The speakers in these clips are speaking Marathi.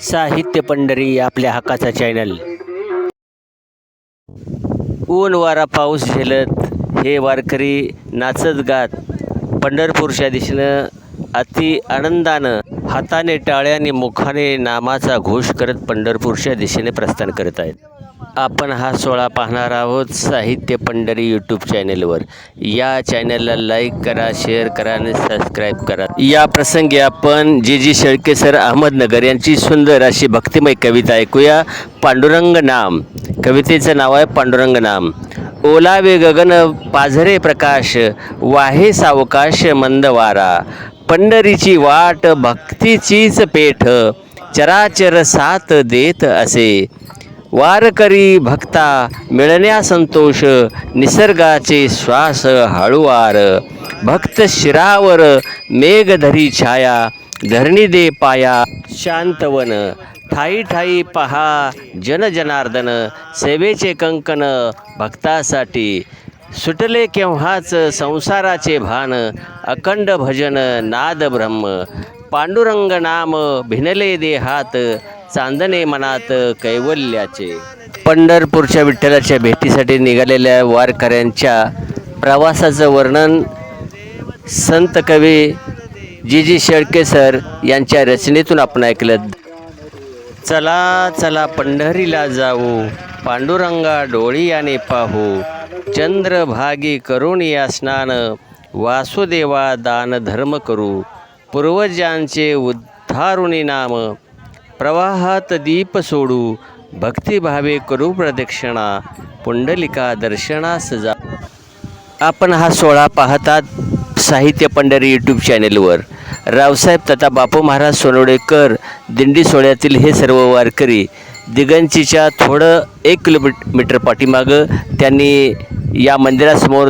साहित्य पंढरी आपल्या हक्काचा चॅनल ऊन वारा पाऊस झेलत हे वारकरी नाचत गात. पंढरपूरच्या दिशेनं अति आनंदानं हाताने टाळ्याने मुखाने नामाचा घोष करत पंढरपूरच्या दिशेने प्रस्थान करत आहेत. आपण हा सोहळा पाहणार आहोत साहित्य पंढरी यूट्यूब चॅनेलवर या चॅनलला लाईक करा शेअर करा आणि सबस्क्राईब करा. या प्रसंगी आपण जे जी शेळके सर अहमदनगर यांची सुंदर अशी भक्तिमय कविता ऐकूया. पांडुरंग नाम. कवितेचं नाव आहे पांडुरंग नाम. ओलावे गगन पाझरे प्रकाश वाहे सावकाश मंद वारा. पंढरीची वाट भक्तीचीच पेठ चराचर साथ देत असे. वारकरी भक्ता मिळण्या संतोष निसर्गाचे श्वास हळुवार. भक्त शिरावर मेघधरी छाया धरणी दे पाया. शांतवन ठाई ठाई पहा जनजनार्दन सेवेचे कंकण भक्तासाठी. सुटले केव्हाच संसाराचे भान अखंड भजन नाद ब्रह्म. पांडुरंग नाम भिनले देहात चांदणे मनात कैवल्याचे. पंढरपूरच्या विठ्ठलाच्या भेटीसाठी निघालेल्या वारकऱ्यांच्या प्रवासाचं वर्णन संत कवी जी जी शेळके सर यांच्या रचनेतून आपण ऐकलं. चला चला पंढरीला जाऊ. पांडुरंगा डोळी याने पाहू. चंद्रभागी करून या स्नान. वासुदेवा दान धर्म करू. पूर्वजांचे उद्धारुणी नाम. प्रवाहात दीप सोडू भक्तिभावे करू प्रदक्षिणा पुंडलिका दर्शना सजा आपण हा सोहळा पाहतात साहित्य पंढरी यूट्यूब चॅनेलवर रावसाहेब तथा बापू महाराज सोनवडेकर दिंडी सोहळ्यातील हे सर्व वारकरी दिगंचीच्या थोडं एक किलोमीटर मीटर पाठीमागं त्यांनी या मंदिरासमोर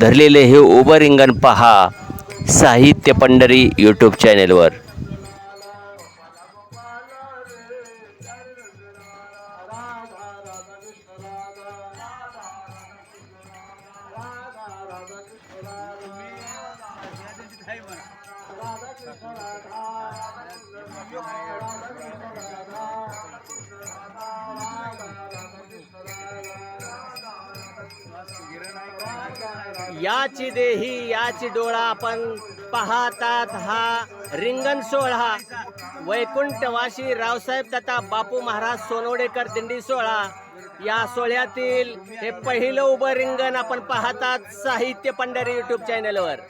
धरलेले हे उभं रिंगण पहा साहित्य पंढरी यूट्यूब चॅनेलवर याची देही याची डोळा आपण पाहतात हा रिंगण सोहळा. वैकुंठवासी रावसाहेब तथा बापू महाराज सोनवडेकर दिंडी सोहळा. या सोहळ्यातील हे पहिलं उभं रिंगण आपण पाहतात साहित्य पंढरी युट्यूब चॅनलवर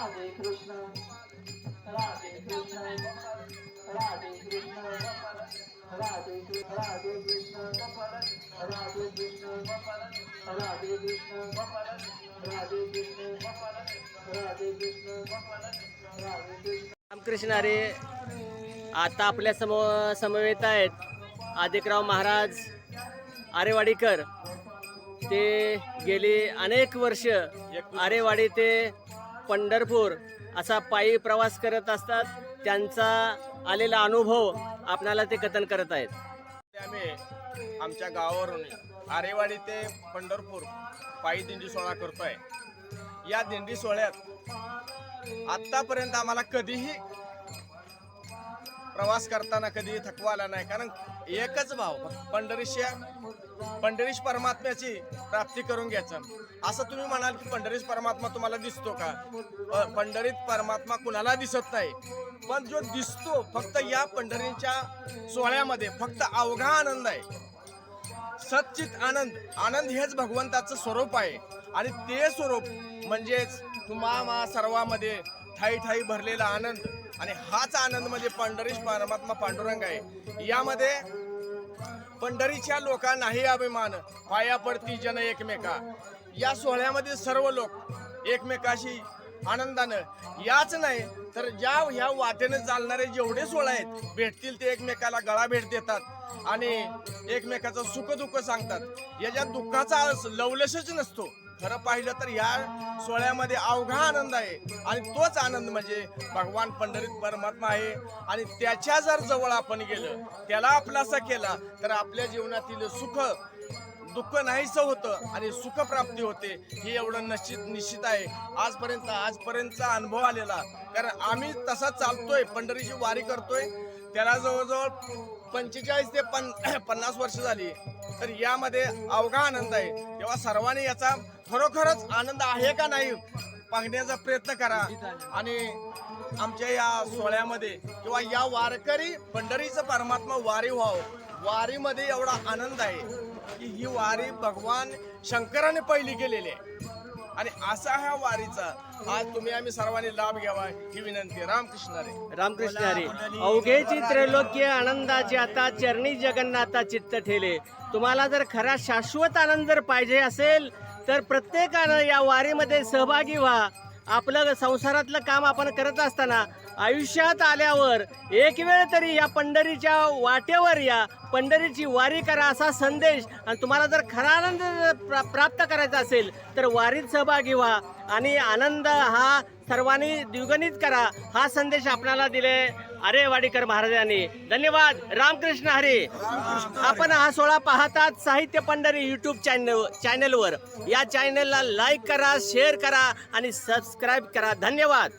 राधे कृष्ण राधे कृष्ण राधे कृष्ण राधे कृष्ण राधे कृष्ण राधे कृष्ण राधे कृष्ण राधे कृष्ण राधे कृष्ण राधे कृष्ण रामकृष्ण अरे आता आपल्यासमोर समवेत आहेत आदिकराव महाराज आरेवाडीकर. ते गेली अनेक वर्ष आरेवाडी ते पंढरपूर असा पायी प्रवास करत असतात. त्यांचा आलेला अनुभव आपणाला ते कथन करत आहेत. आम्ही आमच्या गावावरून आरेवाडी ते पंढरपूर पायी दिंडी सोहळा करतोय. या दिंडी सोहळ्यात आतापर्यंत आम्हाला कधीही प्रवास करताना कधीही थकवा आला नाही. कारण एकच भाव पंढरीशा पंढरीश परमात्म्याची प्राप्ती करून घ्यायचं. असं तुम्ही म्हणाल की पंढरीश परमात्मा तुम्हाला दिसतो का? पंढरीत परमात्मा कुणाला दिसत नाही. पण जो दिसतो फक्त या पंढरीच्या सोहळ्यामध्ये फक्त अवघा आनंद आहे. सच्चित आनंद. आनंद हेच भगवंताचं स्वरूप आहे. आणि ते स्वरूप म्हणजेच तुम्हा मा सर्वामध्ये ठाई ठाई भरलेला आनंद. आणि हाच आनंद म्हणजे पंढरीश परमात्मा पांडुरंग आहे. यामध्ये पंढरीच्या लोकांनाही अभिमान पाया पडती जन एकमेका. या सोहळ्यामध्ये सर्व लोक एकमेकाशी आनंदानं याच नाही तर ज्या ह्या वाटेने चालणारे जेवढे सोहळा आहेत भेटतील ते एकमेकाला गळा भेट देतात आणि एकमेकाचं सुखदुःख सांगतात. याच्यात दुःखाचा लवलेशच नसतो. खरं पाहिलं तर या सोहळ्यामध्ये अवघा आनंद आहे. आणि तोच आनंद म्हणजे भगवान पंढरीत परमात्मा आहे. आणि त्याच्या जर जवळ आपण गेलं त्याला आपलासा केला तर आपल्या जीवनातील सुख दुःख नाहीसं होतं आणि सुखप्राप्ती होते. हे एवढं निश्चित निश्चित आहे. आजपर्यंत आजपर्यंतचा अनुभव आलेला. कारण आम्ही तसा चालतोय पंढरीची वारी करतोय. त्याला जवळजवळ पंचेचाळीस ते पन पन्नास वर्ष झाली. तर यामध्ये अवघा आनंद आहे. तेव्हा सर्वांनी याचा खरोखरच आनंद आहे का नाही पाहण्याचा प्रयत्न करा. आणि आमच्या या सोहळ्यामध्ये किंवा या वारकरी पंढरीचं परमात्मा वारी व्हावं. वारीमध्ये एवढा आनंद आहे की ही वारी भगवान शंकराने पहिली केलेली आहे. आणि असा ह्या वारीचा आज तुम्ही आम्ही सर्वांनी लाभ घ्यावा ही विनंती. रामकृष्ण रे रामकृष्ण हरी. अवघेची त्रैलोक्य आनंदाचे आता चरणी जगन्नाथा चित्त ठेले. तुम्हाला जर खरा शाश्वत आनंद जर पाहिजे असेल तर प्रत्येकानं या वारीमध्ये सहभागी व्हा. आपलं संसारातलं काम आपण करत असताना आयुष्यात आल्यावर एक वेळ तरी या पंढरीच्या वाटेवर या पंढरीची वारी करा असा संदेश आणि तुम्हाला जर खरा आनंद जर प्रा प्राप्त करायचा असेल तर वारीत सहभागी व्हा आणि आनंद हा सर्वांनी द्विगणित करा. हा संदेश आपणाला दिले अरे वाडीकर महाराजांनी. धन्यवाद. रामकृष्ण हरे. आपण हा सोहळा पाहतात साहित्य पंढरी यूट्यूब चॅनल चॅनलवर या चॅनलला लाईक करा शेअर करा आणि सबस्क्राईब करा. धन्यवाद.